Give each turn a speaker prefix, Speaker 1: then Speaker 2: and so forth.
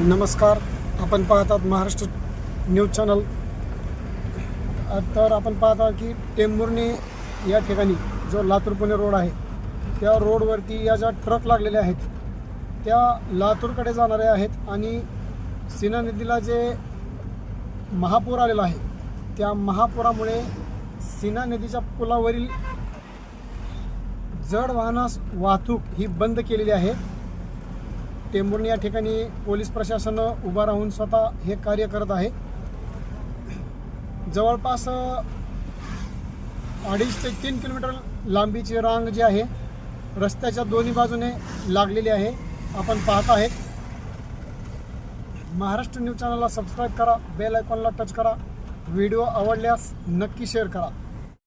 Speaker 1: नमस्कार. आपण पाहतात महाराष्ट्र न्यूज चॅनल. तर आपण पाहता की टेंभुर्णी या ठिकाणी जो लातूर पुणे रोड आहे त्या रोडवरती या ज्या ट्रक लागलेल्या आहेत त्या लातूरकडे जाणाऱ्या आहेत आणि सीना नदीला जे महापूर आलेला आहे त्या महापुरामुळे सीना नदीच्या पुलावरील जड वाहनास वाहतूक ही बंद केलेली आहे. टेंभुर्णी या ठिकाणी पोलीस प्रशासन उभा राहून स्वतः हे कार्य करत आहे. जवळपास अडीच ते तीन किलोमीटर लांबीची रांग जी आहे रस्त्याच्या दोन्ही बाजूने लागलेली आहे. आपण पाहत आहेत. महाराष्ट्र न्यूज चॅनलला सबस्क्राईब करा बेल आयकॉनला टच करा. व्हिडिओ आवडल्यास नक्की शेअर करा.